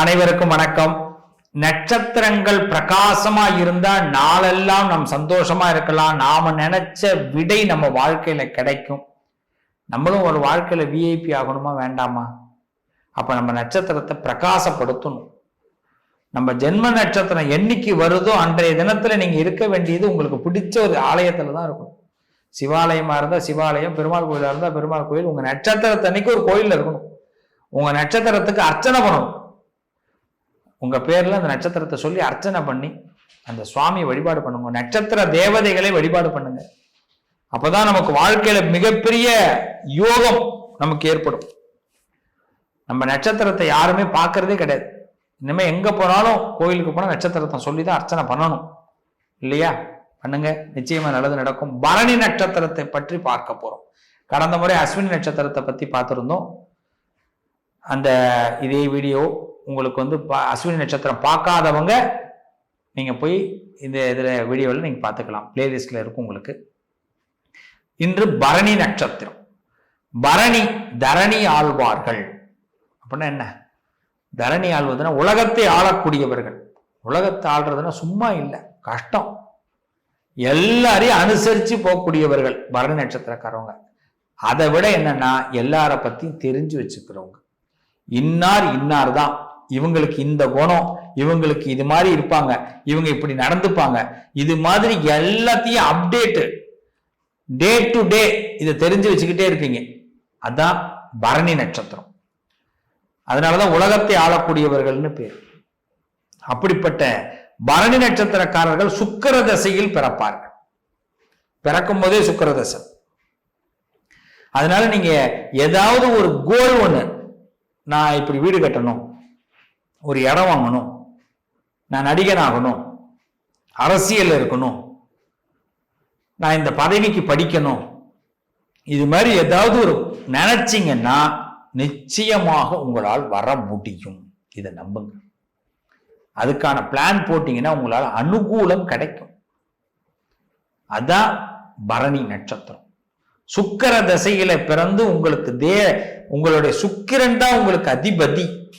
அனைவருக்கும் வணக்கம். நட்சத்திரங்கள் பிரகாசமா இருந்தா நாளெல்லாம் நம் சந்தோஷமா இருக்கலாம். நாம நினைச்ச விடை நம்ம வாழ்க்கையில கிடைக்கும். நம்மளும் ஒரு வாழ்க்கையில விஐபி ஆகணுமா வேண்டாமா? அப்ப நம்ம நட்சத்திரத்தை பிரகாசப்படுத்தணும். நம்ம ஜென்ம நட்சத்திரம் என்னைக்கு வருதோ அன்றைய தினத்துல நீங்க இருக்க வேண்டியது உங்களுக்கு பிடிச்ச ஒரு ஆலயத்துல தான் இருக்கும் சிவாலயமா இருந்தா சிவாலயம் பெருமாள் கோயிலா இருந்தா பெருமாள் கோயில். உங்க நட்சத்திரத்தன்னைக்கு ஒரு கோயில்ல இருக்கணும். உங்க நட்சத்திரத்துக்கு அர்ச்சனை பண்ணணும். உங்கள் பேரில் அந்த நட்சத்திரத்தை சொல்லி அர்ச்சனை பண்ணி அந்த சுவாமியை வழிபாடு பண்ணுங்க. நட்சத்திர தேவதைகளை வழிபாடு பண்ணுங்க. அப்போதான் நமக்கு வாழ்க்கையில மிகப்பெரிய யோகம் நமக்கு ஏற்படும். நம்ம நட்சத்திரத்தை யாருமே பார்க்கறதே கிடையாது. இனிமே எங்க போனாலும் கோயிலுக்கு போனால் நட்சத்திரத்தை சொல்லி தான் அர்ச்சனை பண்ணணும். இல்லையா? பண்ணுங்க. நிச்சயமா நல்லது நடக்கும். பரணி நட்சத்திரத்தை பற்றி பார்க்க போறோம். கடந்த முறை அஸ்வினி நட்சத்திரத்தை பத்தி பார்த்துருந்தோம். அந்த இதே வீடியோ உங்களுக்கு வந்து பா- அஸ்வினி நட்சத்திரம் பார்க்காதவங்க நீங்கள் போய் இந்த இதில் வீடியோவில் நீங்கள் பார்த்துக்கலாம். பிளேலிஸ்டில் இருக்கும் உங்களுக்கு. இன்று பரணி நட்சத்திரம். பரணி தரணி ஆழ்வார்கள் அப்படின்னா என்ன? தரணி ஆள்வதுன்னா உலகத்தை ஆளக்கூடியவர்கள். உலகத்தை ஆள்றதுன்னா சும்மா இல்லை கஷ்டம். எல்லாரையும் அனுசரித்து போகக்கூடியவர்கள் பரணி நட்சத்திரக்காரவங்க. அதை விட என்னன்னா எல்லார பற்றியும் தெரிஞ்சு வச்சுக்கிறவங்க. இன்னார் இன்னார் தான் இவங்களுக்கு இந்த குணம் இவங்களுக்கு இது மாதிரி இருப்பாங்க இவங்க இப்படி நடந்துப்பாங்க. இது மாதிரி எல்லாத்தையும் அப்டேட்டு டே டு டே இதை தெரிஞ்சு வச்சுக்கிட்டே இருப்பீங்க. அதான் பரணி நட்சத்திரம். அதனாலதான் உலகத்தை ஆளக்கூடியவர்கள்னு பேர். அப்படிப்பட்ட பரணி நட்சத்திரக்காரர்கள் சுக்கர தசையில் பிறப்பார்கள். பிறக்கும் போதே சுக்கர தசை. அதனால நீங்க ஏதாவது ஒரு கோல் ஒண்ணு நான் இப்படி வீடு கட்டணும் ஒரு இடம் வாங்கணும். நான் நடிகன் ஆகணும் அரசியல் இருக்கணும். நான் இந்த பதவிக்கு படிக்கணும். இது மாதிரி ஏதாவது ஒரு நினைச்சிங்கன்னா நிச்சயமாக உங்களால் வர முடியும். இதை நம்புங்க. அதுக்கான பிளான் போட்டீங்கன்னா உங்களால் அனுகூலம் கிடைக்கும். அதான் பரணி நட்சத்திரம். சுக்கிர தசையில பிறந்து உங்களுக்கு தே உங்களுடைய சுக்கிரன் தான் உங்களுக்கு அதிபதி.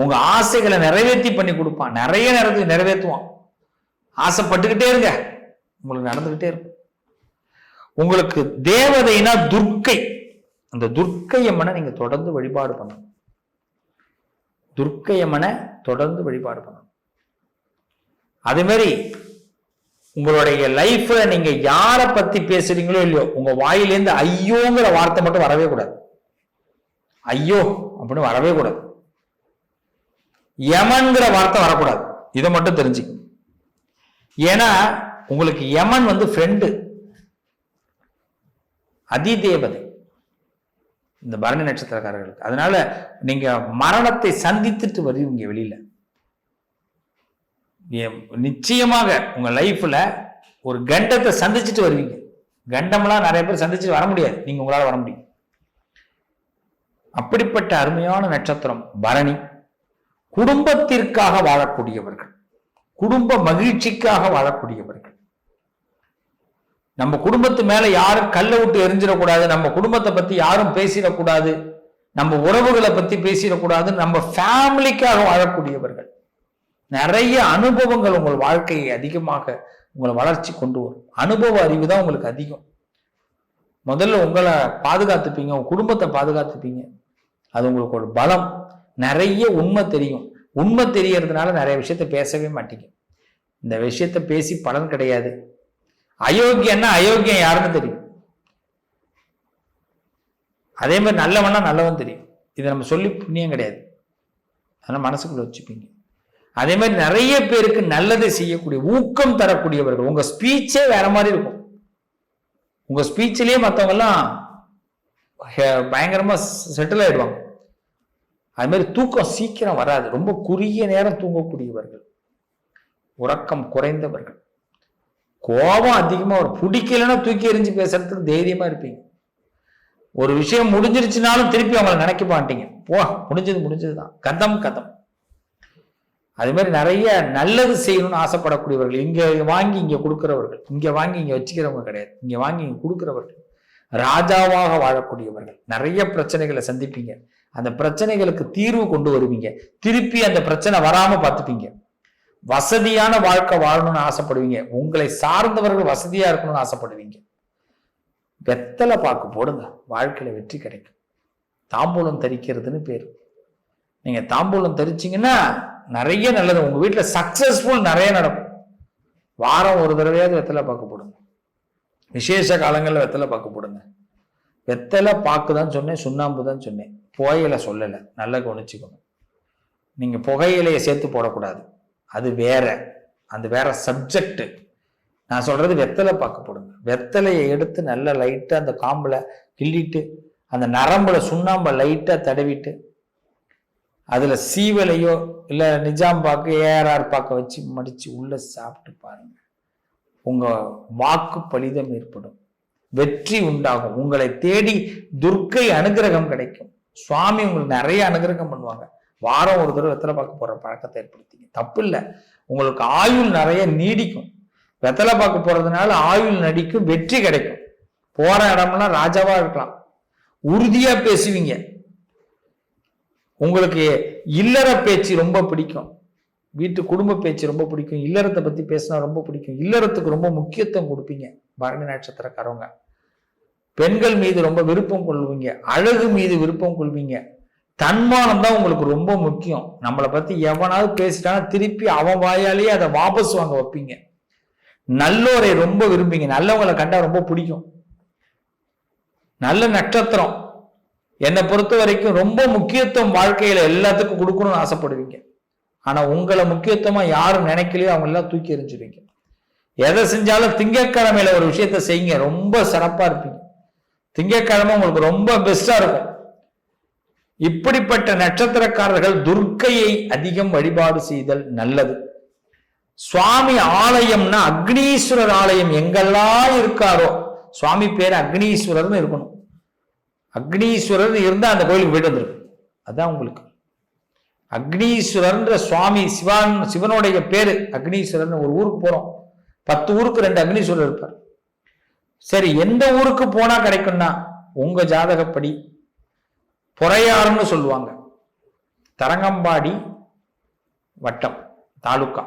உங்க ஆசைகளை நிறைவேற்றி பண்ணி கொடுப்பான். நிறைய நேரத்துக்கு நிறைவேற்றுவான் ஆசைப்பட்டுக்கிட்டே இருங்க. உங்களுக்கு நடந்துக்கிட்டே இருக்கும். உங்களுக்கு தேவதைனா துர்க்கை. அந்த துர்க்கை அம்மனை நீங்க தொடர்ந்து வழிபாடு பண்ணணும். துர்க்கை அம்மனை தொடர்ந்து வழிபாடு பண்ணணும். அதே மாதிரி உங்களுடைய லைஃப்ல நீங்க யாரை பத்தி பேசுறீங்களோ இல்லையோ உங்க வாயிலேருந்து ஐயோங்கிற வார்த்தை மட்டும் வரவே கூடாது. ஐயோ அப்படின்னு வரவே கூடாது. யமன்கிற வார்த்தை வரக்கூடாது. இதை மட்டும் தெரிஞ்சு. ஏன்னா உங்களுக்கு யமன் வந்து ஃப்ரெண்டு அதிதேவதை. இந்த பரணி நட்சத்திரக்காரர்களுக்கு. அதனால நீங்க மரணத்தை சந்தித்துட்டு வருவீங்க வெளியில. நிச்சயமாக உங்க லைஃப்ல ஒரு கண்டத்தை சந்திச்சுட்டு வருவீங்க. கண்டம்லாம் நிறைய பேர் சந்திச்சு வர முடியாது. நீங்க உங்களால வர முடியும். அப்படிப்பட்ட அருமையான நட்சத்திரம் பரணி. குடும்பத்திற்காக வாழக்கூடியவர்கள் குடும்ப மகிழ்ச்சிக்காக வாழக்கூடியவர்கள். நம்ம குடும்பத்து மேல யாரும் கல்லை விட்டு எரிஞ்சிடக்கூடாது நம்ம குடும்பத்தை பத்தி யாரும் பேசிடக்கூடாது நம்ம உறவுகளை பத்தி பேசிடக்கூடாது நம்ம ஃபேமிலிக்காக வாழக்கூடியவர்கள். நிறைய அனுபவங்கள் உங்கள் வாழ்க்கையை அதிகமாக உங்களை வளர்ச்சி கொண்டு வரும். அனுபவ அறிவு தான் உங்களுக்கு அதிகம். முதல்ல உங்களை பாதுகாத்துப்பீங்க உங்க குடும்பத்தை பாதுகாத்துப்பீங்க. அது உங்களுக்கு ஒரு பலம். நிறைய உண்மை தெரியும். உண்மை தெரியறதுனால நிறைய விஷயத்த பேசவே மாட்டீங்க. இந்த விஷயத்த பேசி பலன் கிடையாது. அயோக்கியன்னா அயோக்கியம் யாருன்னு தெரியும். அதே மாதிரி நல்லவனா நல்லவன் தெரியும். இதை நம்ம சொல்லி புண்ணியம் கிடையாது. அதனால் மனசுக்குள்ள வச்சுப்பீங்க. அதே மாதிரி நிறைய பேருக்கு நல்லதை செய்யக்கூடிய ஊக்கம் தரக்கூடியவர்கள் உங்க ஸ்பீச்சே வேற மாதிரி இருக்கும். உங்க ஸ்பீச்சிலேயே மற்றவங்கெல்லாம் பயங்கரமா செட்டில் ஆயிடுவாங்க. அது மாதிரி தூக்கம் சீக்கிரம் வராது. ரொம்ப குறுகிய நேரம் தூங்கக்கூடியவர்கள். உறக்கம் குறைந்தவர்கள். கோபம் அதிகமாக ஒரு பிடிக்கலன்னா தூக்கி எறிஞ்சு பேசுறதுக்கு தைரியமா இருப்பீங்க. ஒரு விஷயம் முடிஞ்சிருச்சுனாலும் திருப்பி அவங்கள நினைக்க மாட்டீங்க. போ முடிஞ்சது முடிஞ்சது தான் கதம் கதம். அது மாதிரி நிறைய நல்லது செய்யணும்னு ஆசைப்படக்கூடியவர்கள் இங்கே வாங்கி இங்கே கொடுக்குறவர்கள் இங்கே வாங்கி இங்கே வச்சுக்கிறவங்க கிடையாது. இங்கே வாங்கி இங்கே கொடுக்குறவர்கள். ராஜாவாக வாழக்கூடியவர்கள். நிறைய பிரச்சனைகளை சந்திப்பீங்க. அந்த பிரச்சனைகளுக்கு தீர்வு கொண்டு வருவீங்க. திருப்பி அந்த பிரச்சனை வராம பார்த்துப்பீங்க. வசதியான வாழ்க்கை வாழணும்னு ஆசைப்படுவீங்க. உங்களை சார்ந்தவர்கள் வசதியா இருக்கணும்னு ஆசைப்படுவீங்க. வெத்தலை பாக்கு போடுங்க. வாழ்க்கையில வெற்றி கிடைக்கும். தாம்பூலம் தரிக்கிறதுன்னு பேர். நீங்க தாம்பூலம் தரிச்சிங்கன்னா நிறைய நல்லது. உங்க வீட்டுல சக்சஸ்ஃபுல் நிறைய நடக்கும். வாரம் ஒரு தடவையாவது வெத்தலை பாக்கு போடுங்க. விசேஷ காலங்களில் வெத்தலை பாக்கு போடுங்க. வெத்தலை பாக்கு தான் சொன்னேன் சுண்ணாம்பு தான் சொன்னேன். புகையிலை சொல்லலை. நல்லா கவனிச்சுக்கணும் நீங்கள் புகையிலையை சேர்த்து போடக்கூடாது. அது வேற. அந்த வேற சப்ஜெக்ட் நான் சொல்றது வெத்தலை பாக்கு போடுங்க. வெத்தலையை எடுத்து நல்லா லைட்டாக அந்த காம்பில் கிள்ளிட்டு அந்த நரம்புல சுண்ணாம்பை லைட்டாக தடவிட்டு அதில் சீவலையோ இல்லை நிஜாம் பாக்கு ஏஆர்ஆர் பார்க்க வச்சு மடித்து உள்ளே சாப்பிட்டு பாருங்கள் உங்கள் வாக்கு பலிதம் ஏற்படும். வெற்றி உண்டாகும். உங்களை தேடி துர்க்கை அனுகிரகம் கிடைக்கும். சுவாமி உங்களுக்கு நிறைய அனுகிரகம் பண்ணுவாங்க. வாரம் ஒரு தடவை வெத்தலை பார்க்க போற பழக்கத்தை ஏற்படுத்திங்க. தப்பு இல்லை. உங்களுக்கு ஆயுள் நிறைய நீடிக்கும். வெத்தலை பார்க்க போறதுனால ஆயுள் நடிக்கும் வெற்றி கிடைக்கும். போற இடம்னா ராஜாவா இருக்கலாம். உறுதியா பேசுவீங்க. உங்களுக்கு இல்லற பேச்சு ரொம்ப பிடிக்கும். வீட்டு குடும்ப பேச்சு ரொம்ப பிடிக்கும். இல்லறத்தை பத்தி பேசினா ரொம்ப பிடிக்கும். இல்லறத்துக்கு ரொம்ப முக்கியத்துவம் கொடுப்பீங்க. பரணி நட்சத்திரக்காரவங்க. பெண்கள் மீது ரொம்ப விருப்பம் கொள்வீங்க. அழகு மீது விருப்பம் கொள்வீங்க. தன்மானம் தான் உங்களுக்கு ரொம்ப முக்கியம். நம்மளை பத்தி எவனாவது பேசிட்டானா திருப்பி அவன் வாயாலேயே அதை வாபஸ் வாங்க வைப்பீங்க. நல்லோரை ரொம்ப விரும்புங்க நல்லவங்களை கண்டா ரொம்ப பிடிக்கும். நல்ல நட்சத்திரம். என்னை பொறுத்த வரைக்கும் ரொம்ப முக்கியத்துவம் வாழ்க்கையில எல்லாத்துக்கும் கொடுக்கணும்னு ஆசைப்படுவீங்க. ஆனா உங்களை முக்கியத்துவமா யாரும் நினைக்கலையோ அவங்க எல்லாம் தூக்கி எறிஞ்சிருவீங்க. எதை செஞ்சாலும் திங்கக்கிழமையில ஒரு விஷயத்த செய்யுங்க. ரொம்ப சிறப்பா இருப்பீங்க. திங்கக்கிழமை உங்களுக்கு ரொம்ப பெஸ்டா இருக்கும். இப்படிப்பட்ட நட்சத்திரக்காரர்கள் துர்க்கையை அதிகம் வழிபாடு செய்தல் நல்லது. சுவாமி ஆலயம்னா அக்னீஸ்வரர் ஆலயம் எங்கெல்லாம் இருக்காரோ சுவாமி பேர் அக்னீஸ்வரர்னு இருக்கணும். அக்னீஸ்வரர் இருந்தால் அந்த கோயிலுக்கு போயிட்டு வந்துருக்கு அதான் உங்களுக்கு. அக்னீஸ்வரர்ன்ற சுவாமி சிவான் சிவனுடைய பேர் அக்னீஸ்வரர்னு ஒரு ஊருக்கு போகிறோம் பத்து ஊருக்கு ரெண்டு அக்னீஸ்வரர் இருப்பார். சரி எந்த ஊருக்கு போனா கிடைக்கும்னா உங்க ஜாதகப்படி பொறையாறுன்னு சொல்லுவாங்க. தரங்கம்பாடி வட்டம் தாலுக்கா.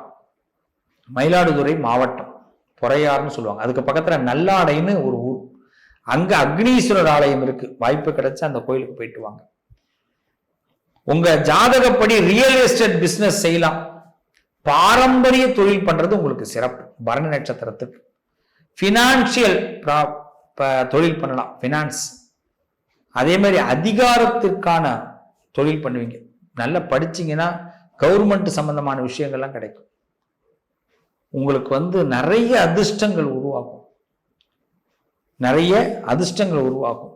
மயிலாடுதுறை மாவட்டம் பொறையாறுன்னு சொல்லுவாங்க. அதுக்கு பக்கத்துல நல்லாடைன்னு ஒரு ஊர். அங்க அக்னீஸ்வரர் ஆலயம் இருக்கு. வாய்ப்பு கிடைச்சா அந்த கோயிலுக்கு போயிட்டு வாங்க. உங்க ஜாதகப்படி ரியல் எஸ்டேட் பிசினஸ் செய்யலாம். பாரம்பரிய தொழில் பண்றது உங்களுக்கு சிறப்பு. பரணி நட்சத்திரத்துக்கு. பினான்சியல் தொழில் பண்ணலாம். பினான்ஸ் அதே மாதிரி அதிகாரத்திற்கான தொழில் பண்ணுவீங்க. நல்லா படிச்சீங்கன்னா கவர்மெண்ட் சம்பந்தமான விஷயங்கள்லாம் கிடைக்கும். உங்களுக்கு வந்து நிறைய அதிர்ஷ்டங்கள் உருவாகும். நிறைய அதிர்ஷ்டங்கள் உருவாகும்.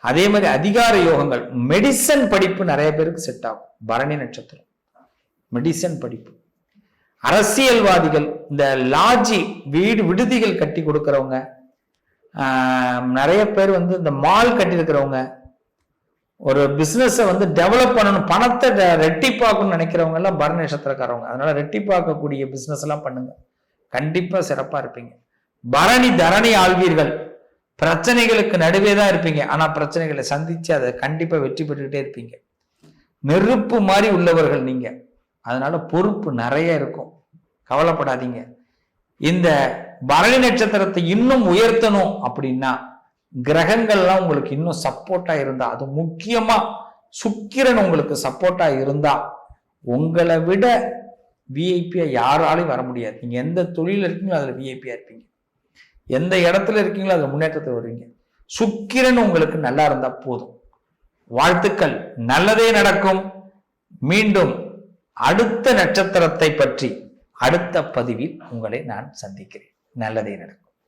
அதே மாதிரி அதிகார யோகங்கள். மெடிசன் படிப்பு நிறைய பேருக்கு செட் ஆகும். பரணி நட்சத்திரம். மெடிசன் படிப்பு. அரசியல்வாதிகள் இந்த லாஜி வீடு விடுதிகள் கட்டி கொடுக்கறவங்க நிறைய பேர் வந்து இந்த மால் கட்டியிருக்கிறவங்க ஒரு பிஸ்னஸை வந்து டெவலப் பண்ணணும் பணத்தை ரெட்டிப்பாக்கணும்னு நினைக்கிறவங்க எல்லாம் பரண நட்சத்திரக்காரவங்க. அதனால ரெட்டிப்பாக்கக்கூடிய பிஸ்னஸ் எல்லாம் பண்ணுங்க. கண்டிப்பா சிறப்பா இருப்பீங்க. பரணி தரணி ஆழ்வீர்கள் பிரச்சனைகளுக்கு நடுவே தான் இருப்பீங்க. ஆனா பிரச்சனைகளை சந்திச்சு அதை கண்டிப்பா வெற்றி பெற்றுக்கிட்டே இருப்பீங்க. நெருப்பு மாதிரி உள்ளவர்கள் நீங்கள் அதனால பொறுப்பு நிறைய இருக்கும். கவலைப்படாதீங்க. இந்த பரணி நட்சத்திரத்தை இன்னும் உயர்த்தணும் அப்படின்னா கிரகங்கள்லாம் உங்களுக்கு இன்னும் சப்போர்ட்டா இருந்தா அது முக்கியமா சுக்கிரன் உங்களுக்கு சப்போர்ட்டா இருந்தா உங்களை விட விஐபியா யாராலையும் வர முடியாது. நீங்க எந்த தொழில இருக்கீங்களோ அதுல விஐபியா இருப்பீங்க. எந்த இடத்துல இருக்கீங்களோ அதுல முன்னேற்றத்தில் வருவீங்க. சுக்கிரன் உங்களுக்கு நல்லா இருந்தா போதும். வாழ்த்துக்கள். நல்லதே நடக்கும். மீண்டும் அடுத்த நட்சத்திரத்தை பற்றி அடுத்த பதிவில் உங்களை நான் சந்திக்கிறேன். நல்லதே நடக்கும்.